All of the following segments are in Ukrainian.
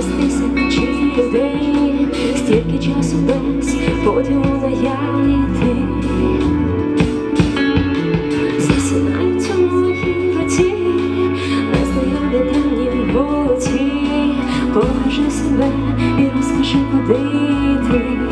Колись тисячі людей, стільки часу десь поділила я і ти Засинаються мої не знаю дитині вулиці, покажи себе і розкажи, куди ти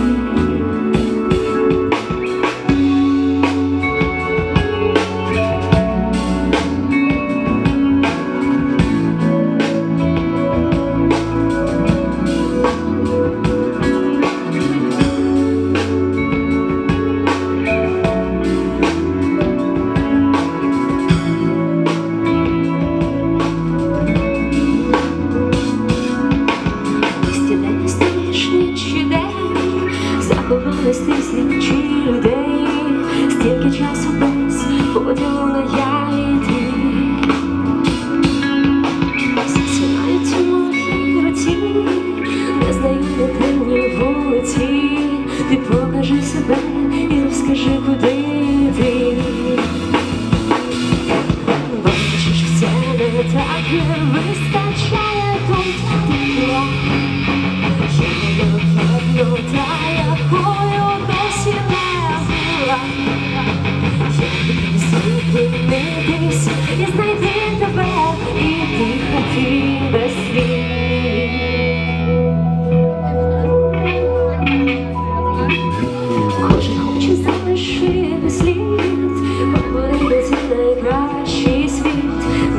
заховались тисячі людей, стільки часу без поділу на я і ти. Засинають руці, незнайомі темні вулиці. Ти покажи себе і розкажи, куди ти. Бачиш, все не так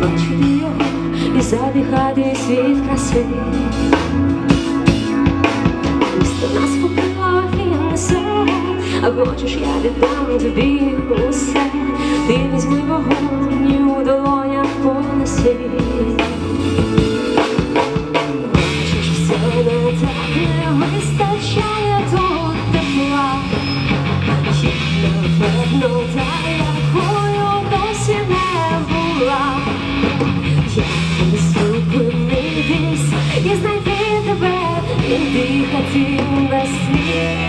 бачити його і задихати світ краси. Місто нас він несе, а хочеш, я віддам тобі усе. Ти візьми вогонь у долонях понеси. Ти хотів весь світ.